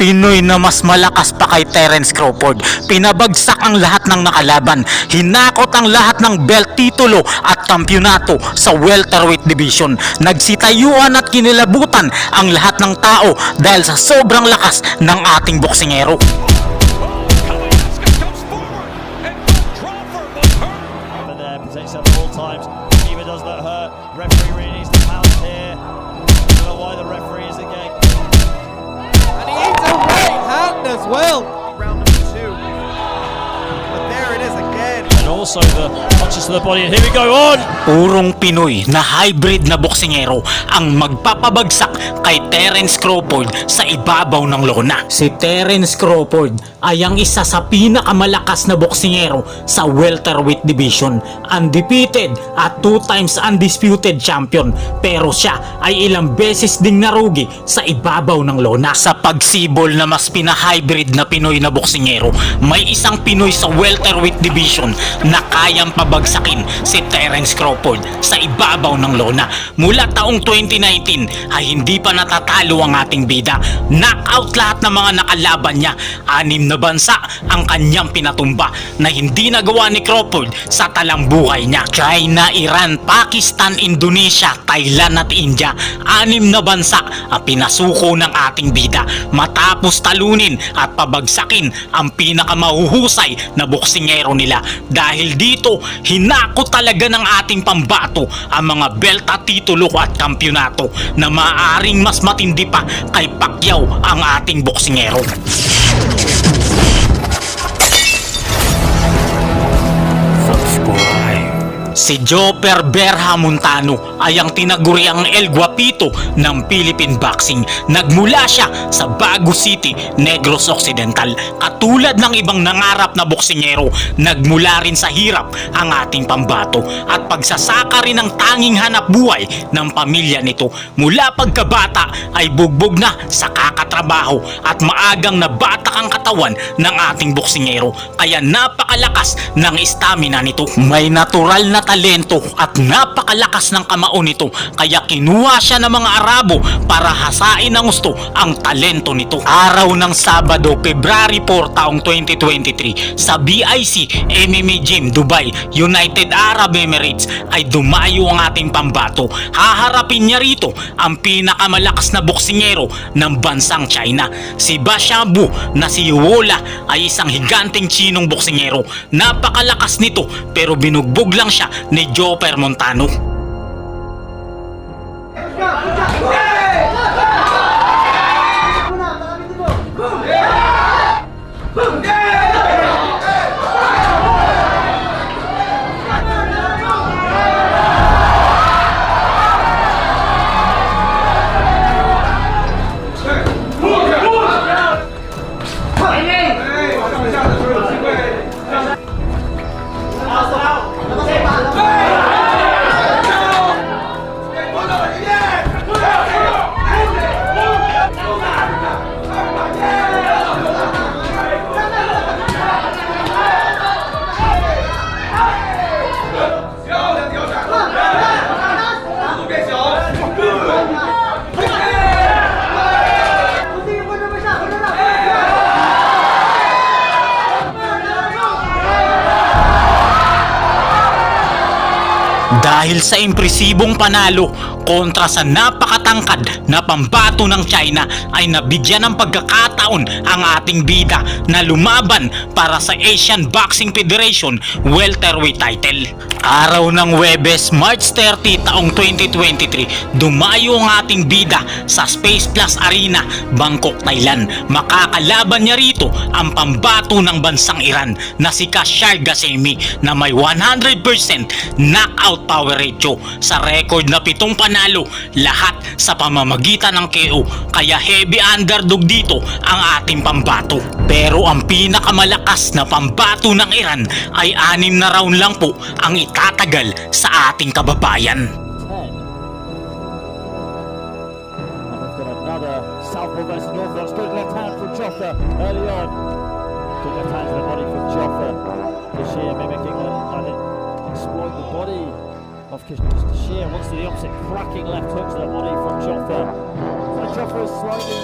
Pinoy na mas malakas pa kay Terence Crawford. Pinabagsak ang lahat ng nakalaban. Hinakot ang lahat ng belt titulo at kampyonato sa welterweight division. Nagsitayuan at kinilabutan ang lahat ng tao dahil sa sobrang lakas ng ating boksingero. Also the punches to the body. And here we go on. Purong Pinoy na hybrid na boksingero ang magpapabagsak kay Terence Crawford sa ibabaw ng lona. Si Terence Crawford ay ang isa sa pinakamalakas na boksingero sa welterweight division. Undefeated at two times undisputed champion. Pero siya ay ilang beses ding narugi sa ibabaw ng lona. Sa pagsibol na mas pinahybrid na Pinoy na boksingero, may isang Pinoy sa welterweight division na kayang pabagsakin si Terence Crawford sa ibabaw ng lona. Mula taong 2019 ay hindi pa natatalo ang ating bida. Knockout lahat ng mga nakalaban niya. Anim na bansa ang kanyang pinatumba na hindi nagawa ni Crawford sa talang buhay niya. China, Iran, Pakistan, Indonesia, Thailand at India. Anim na bansa ang pinasuko ng ating bida matapos talunin at pabagsakin ang pinakamahuhusay na boksingero nila. Dahil dito, hinako talaga ng ating pambato ang mga belt at titulo at kampyonato na maaaring mas matindi pa kay Pacquiao ang ating boksingero. Si Joper Berha Montano ay ang tinaguriang El Guapito ng Philippine Boxing. Nagmula siya sa Bago City, Negros Occidental. Katulad ng ibang nangarap na boksingero, nagmula rin sa hirap ang ating pambato at pagsasaka rin ang tanging hanap buhay ng pamilya nito. Mula pagkabata ay bugbog na sa kakatrabaho at maagang nabatak ang katawan ng ating boksingero kaya napakalakas ng stamina nito. May natural na talento at napakalakas ng kamao nito kaya kinuha siya ng mga Arabo para hasain ng gusto ang talento nito. Araw ng Sabado, February 4 taong 2023 sa BIC MMA Gym, Dubai, United Arab Emirates ay dumayo ang ating pambato. Haharapin niya rito ang pinakamalakas na boksingero ng bansang China. Si Bashabu na si Wola ay isang higanting chinong boksingero. Napakalakas nito pero binugbog lang siya ni Joper Montano. Dahil sa impresibong panalo kontra sa napakatangkad na pambato ng China ay nabigyan ng pagkakataon ang ating bida na lumaban para sa Asian Boxing Federation welterweight title. Araw ng Webes, March 30 taong 2023, dumayo ang ating bida sa Space Plus Arena, Bangkok, Thailand. Makakalaban niya rito ang pambato ng bansang Iran na si Kashar Gasemi na may 100% knockout power ratio sa record na pitong panalo lahat sa pamamagitan ng KO kaya heavy underdog dito ang ating pambato pero ang pinakamalakas na pambato ng Iran ay anim na round lang po ang itatagal sa ating kababayan 10. And we've got another southpaw versus northwest. Good left hand from Joffa early on. Good left to the body from Joffa. Kashir mimicking of Kashir. Wants to the opposite, cracking left hook to the body from Joffa. So Joffa is slightly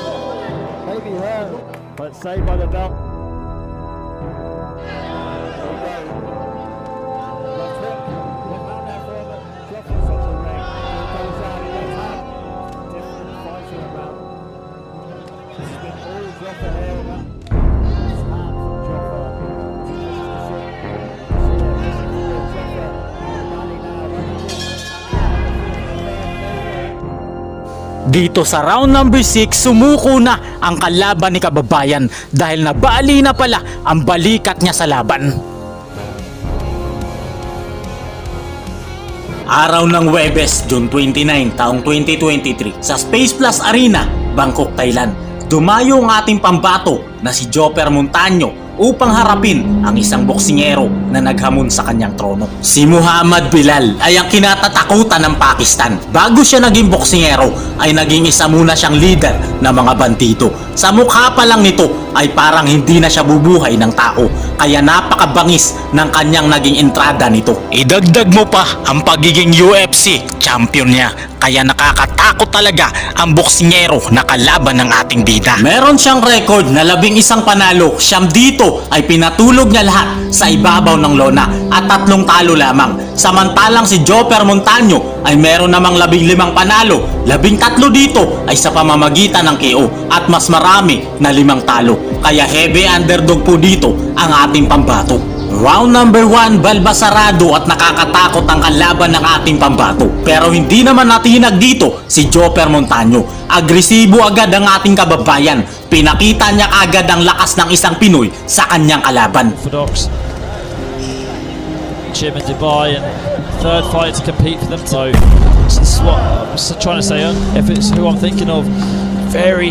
maybe her, but saved by the belt. Dito sa round number 6, sumuko na ang kalaban ni kababayan dahil nabali na pala ang balikat niya sa laban. Araw ng Webes, June 29, taong 2023 sa Space Plus Arena, Bangkok, Thailand. Dumayo ang ating pambato na si Joper Montaño upang harapin ang isang boksingero na naghamon sa kanyang trono. Si Muhammad Bilal ay ang kinatatakutan ng Pakistan. Bago siya naging boksingero ay naging isa muna siyang leader ng mga bandido. Sa mukha pa lang nito ay parang hindi na siya bubuhay ng tao kaya napakabangis ng kanyang naging entrada nito. Idagdag mo pa ang pagiging UFC champion niya kaya nakakatakot talaga ang boksingero na kalaban ng ating bida. Meron siyang record na labing isang panalo, siyam dito ay pinatulog niya lahat sa ibabaw ng lona at tatlong talo lamang. Samantalang si Joper Montaño ay meron namang labing limang panalo, labing tatlo dito ay sa pamamagitan ng KO at mas marami na limang talo. Kaya heavy underdog po dito ang ating pambato. Round number 1, balbasarado at nakakatakot ang kalaban ng ating pambato. Pero hindi naman natinag dito si Joper Montaño. Agresibo agad ang ating kababayan. Pinakita niya agad ang lakas ng isang Pinoy sa kanyang kalaban. Orthodox. Jim and Dubai, and third fight to compete for them. So, this is what I'm trying to say. uh, If it's who I'm thinking of, very,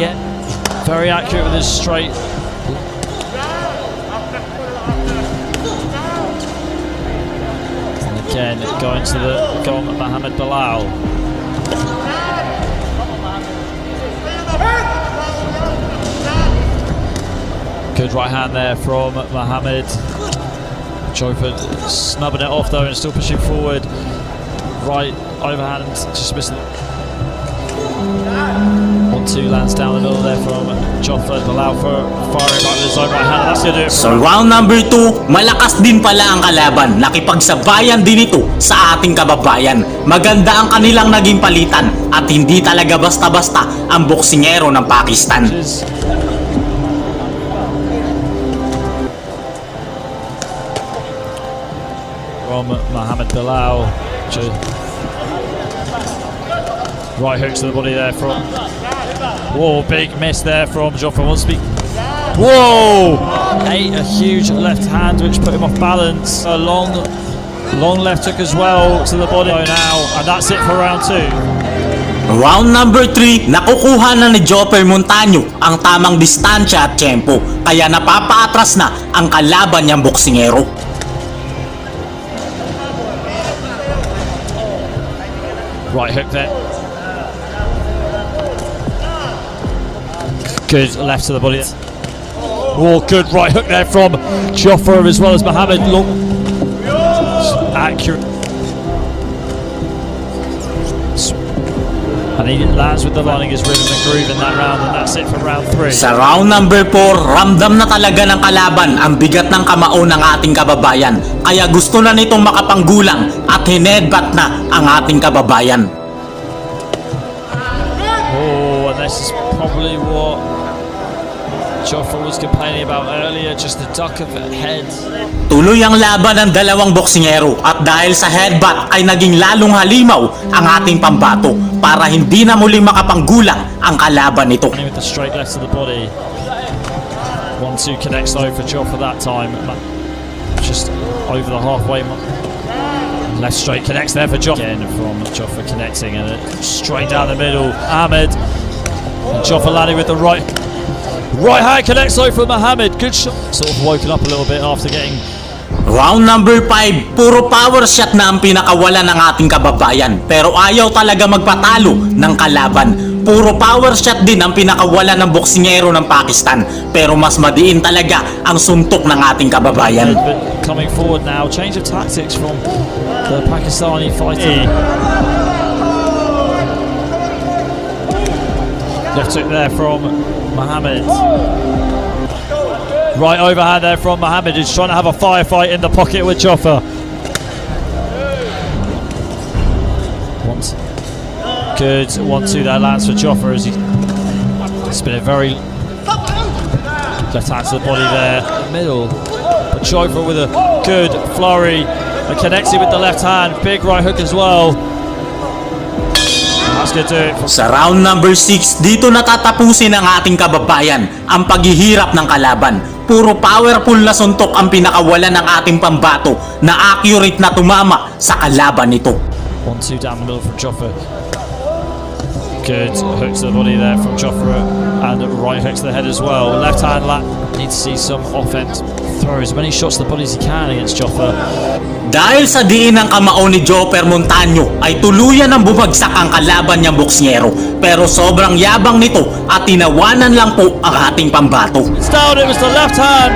very accurate with his straight. And again, going to the going at Mohammed Bilal. Good right hand there from Mohammed. Joyford snubbing it off though and still pushing forward. Right overhand, just missing. One two lands down the middle there from Joffred. Allow for firing back his own right hand. That's gonna do it. So round number 2, malakas din pala ang kalaban. Nakipagsabayan din ito sa ating kababayan. Maganda ang kanilang naging palitan at hindi talaga basta-basta ang boksingero ng Pakistan. Is- From Mohammed Bilal. Right hook to the body there from. Whoa, big miss there from to be. Whoa! Ate a huge left hand which put him off balance. A long, long left hook as well to the body now, and that's it for round two. Round number 3, nakukuha na ni Joper Montaño ang tamang distansya at tempo kaya napapaatras na ang kalaban niyang boksingero. Right hook there. Good left to the body. Oh, good right hook there from Joffer as well as Mohammed. Long, accurate. And he lands with the lining his rhythm and groove in that round, and that's it for round three. Sa round number 4, ramdam na talaga ng kalaban ang bigat ng kamao ng ating kababayan. Kaya gusto na nitong makapanggulang at hinedbat na ang ating kababayan. Oh, and this is probably what Joffer was complaining about earlier, just the duck of the head. Tuloy ang laban ng dalawang boksingero at dahil sa headbutt ay naging lalong halimaw ang ating pambato para hindi na muling makapanggulang ang kalaban nito. With the straight left to the body. One two connects though for Joffa that time. Just over the halfway mark. Left straight connects there for Joffa. Again from Joffa connecting and straight down the middle. Ahmed. Joffa landing with the right. Right hand connects though for Mohammed. Good shot. Sort of woken up a little bit after getting Round number 5, puro power shot na ang pinakawala ng ating kababayan pero ayaw talaga magpatalo ng kalaban. Puro power shot din ang pinakawala ng boksingero ng Pakistan pero mas madiin talaga ang suntok ng ating kababayan. coming forward now. Change of tactics from the Pakistani fighter. Left hook there from Mohammed. Right overhand there from Mohammed, who's trying to have a firefight in the pocket with Joffa. Once. Good one-two there lands for Joffa as he spin it very left hand to the body there, middle. But Joffa with a good flurry and connects it with the left hand, big right hook as well. It for Sa round number 6, dito natatapusin ng ating kababayan ang paghihirap ng kalaban. Puro powerful na suntok ang pinakawalan ng ating pambato na accurate na tumama sa kalaban nito. One two down the middle from Joffa. Good hook to the body there from Joffa and right hook to the head as well. Left hand lap. Need to see some offense. Throw as many shots to the body as he can against Joffa. Dahil sa diin ng kamao ni Joper Montaño ay tuluyan ng bumagsak ang kalaban niyang boksnyero pero sobrang yabang nito at tinawanan lang po ang ating pambato. It's down. It was the left hand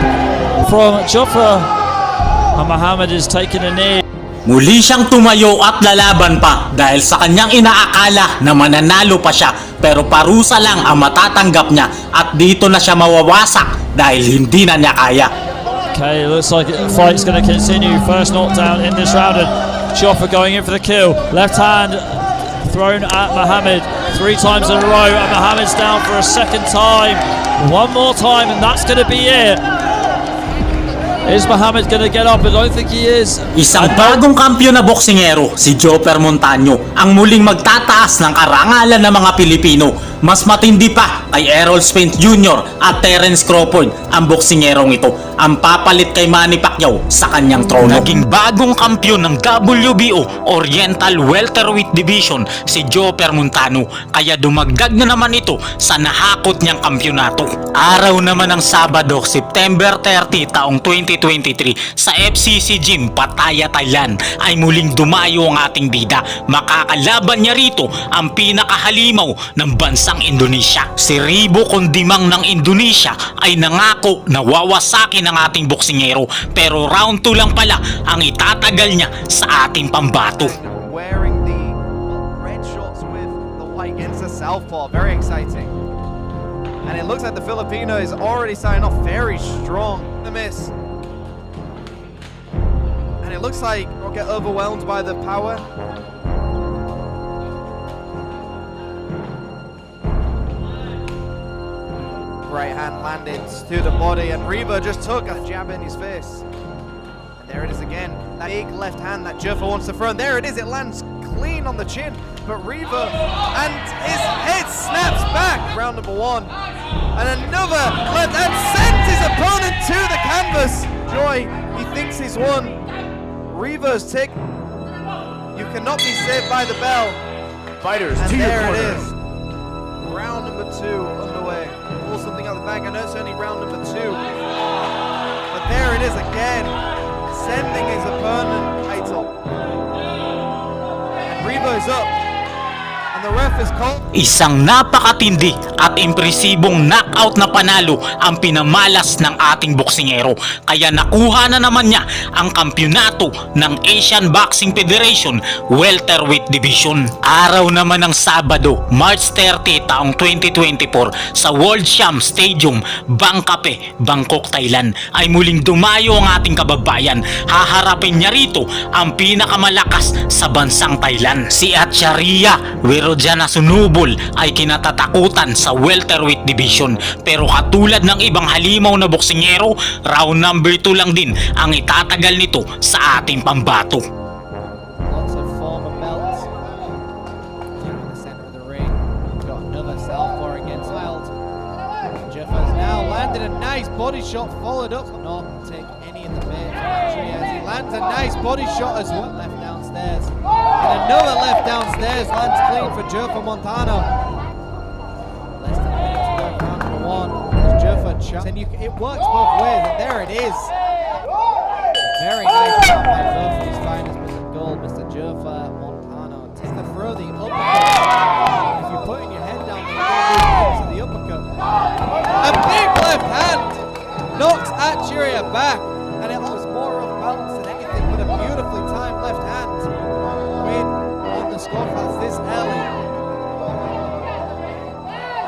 from Joffa. And Mohammed is taking a knee. Muli siyang tumayo at lalaban pa dahil sa kanyang inaakala na mananalo pa siya pero parusa lang ang matatanggap niya at dito na siya mawawasak dahil hindi na niya kaya. Okay, looks like the fight's going to continue. First knockdown in this round, and Joffa going in for the kill. Left hand thrown at Mohammed three times in a row, and Mohammed's down for a second time. One more time, and that's going to be it. Is Mohammed going to get up? I don't think he is. Isang bagong kampiyon na boksingero, si Joper Montaño, ang muling magtataas ng karangalan ng mga Pilipino. Mas matindi pa kay Errol Spence Jr. at Terence Crawford ang boksingerong ito ang papalit kay Manny Pacquiao sa kanyang trono. Naging bagong kampiyon ng WBO Oriental Welterweight Division si Joper Montano kaya dumagdag na naman ito sa nahakot niyang kampyonato. Araw naman ng Sabado, September 30 taong 2023 sa FCC Gym, Pattaya, Thailand ay muling dumayo ang ating bida. Makakalaban niya rito ang pinakahalimaw ng bansang Indonesia. Si Ribo Kondimang ng Indonesia ay nangako na wawasakin ang ating boksingero pero round 2 lang pala ang itatagal niya sa ating pambato. Wearing the red shorts with the white southpaw. Very exciting. And it looks like the Filipino is already starting off very strong. The miss. And it looks like we'll get overwhelmed by the power. Right hand landed to the body, and Reba just took a jab in his face. And there it is again. That big left hand that Juffa wants to throw. And there it is. It lands clean on the chin. But Reva and his head snaps back. Round number one. And another left hand sends his opponent to the canvas. Joy, he thinks he's won. Reva's tick. You cannot be saved by the bell. Fighters And to your there it is. Round number two underway. Pull something out the bag. I know it's only round number two. But there it is again. Sending his opponent title. And Revo's up. Isang napakatindi at impresibong knockout na panalo ang pinamalas ng ating boksingero kaya nakuha na naman niya ang kampyonato ng Asian Boxing Federation Welterweight Division. Araw naman ng Sabado, March 30 taong 2024 sa World Sham Stadium, Bangkape, Bangkok, Thailand ay muling dumayo ang ating kababayan. Haharapin niya rito ang pinakamalakas sa bansang Thailand. Si Acharya Wirojana Sunubol ay kinatatakutan sa welterweight division pero katulad ng ibang halimaw na boksingero, round number 2 lang din ang itatagal nito sa ating pambato. Of of nice body shot, followed up. Not take any in the bait he lands a nice body shot as well. Left downstairs. And another left downstairs lands clean for Joffa Montano. Less than a minute to go, number one. As chucks. And you, it works both ways, and there it is. Very nice job by both of these fighters, Mr. Gold, Mr. Joffa Montano. Takes the throw, the uppercut. If you're putting your head down, going to the uppercut. A big left hand knocks Achiria back, this early.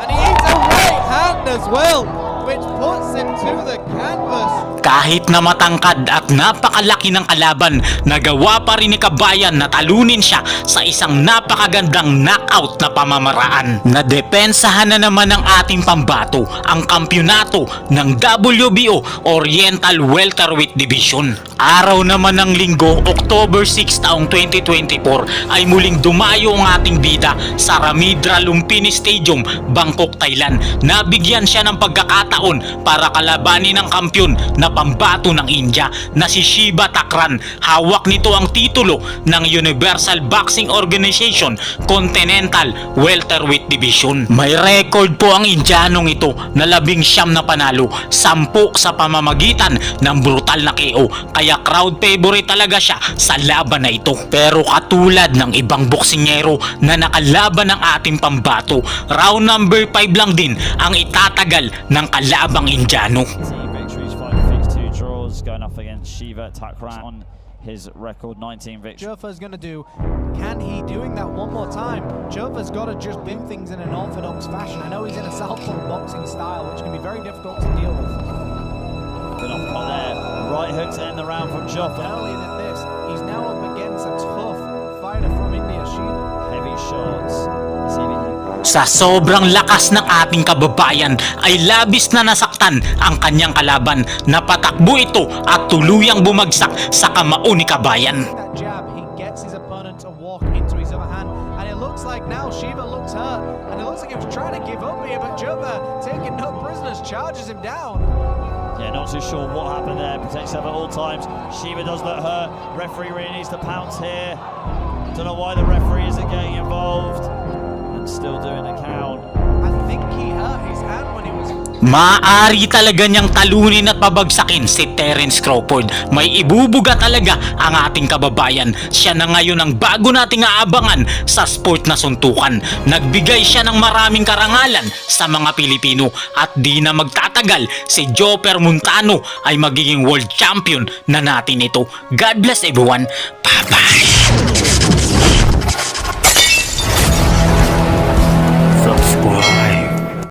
And he eats a right hand as well, which puts him to the canvas. Kahit na matangkad at napakalaki ng kalaban, nagawa pa rin ni Kabayan na talunin siya sa isang napakagandang knockout na pamamaraan. Nadepensahan na naman ng ating pambato ang kampyonato ng WBO Oriental Welterweight Division. Araw naman ng linggo, October 6 taong 2024 ay muling dumayo ang ating bida sa Ramidra Lumpini Stadium, Bangkok, Thailand. Nabigyan siya ng pagkakataon para kalabanin ang kampyon na pambato ng India na si Shiba Takran. Hawak nito ang titulo ng Universal Boxing Organization Continental Welterweight Division. May record po ang Indianong ito na labing siyam na panalo, sampu sa pamamagitan ng brutal na KO. Kaya crowd favorite talaga siya sa laban na ito. Pero katulad ng ibang boksingero na nakalaban ng ating pambato, round number 5 lang din ang itatagal ng kalabang Indiano. Shiva Takran on his record 19 victories. Jofa's going to do. Can he doing that one more time? Jofa's got to just win things in an orthodox fashion. I know he's in a southpaw boxing style, which can be very difficult to deal with. Good uppercut there. Right hook to end the round from Joffa. only than this, he's now up against a Sa sobrang lakas ng ating kababayan ay labis na nasaktan ang kanyang kalaban. Napatakbo ito at tuluyang bumagsak sa kamao ni kabayan. Looks like now Shiva looks hurt, and it looks like he was trying to give up here, but Jova, taking no prisoners, charges him down. Yeah, not too sure what happened there. Protects at all times. Shiva does look hurt. Referee really needs to pounce here. Don't know why the referee isn't getting involved. Still doing the count. I think he hurt his hand when he was Maaari talaga niyang talunin at pabagsakin si Terence Crawford. May ibubuga talaga ang ating kababayan. Siya na ngayon ang bago nating aabangan sa sport na suntukan. Nagbigay siya ng maraming karangalan sa mga Pilipino at di na magtatagal si Joper Montano ay magiging world champion na natin ito. God bless everyone. Bye-bye!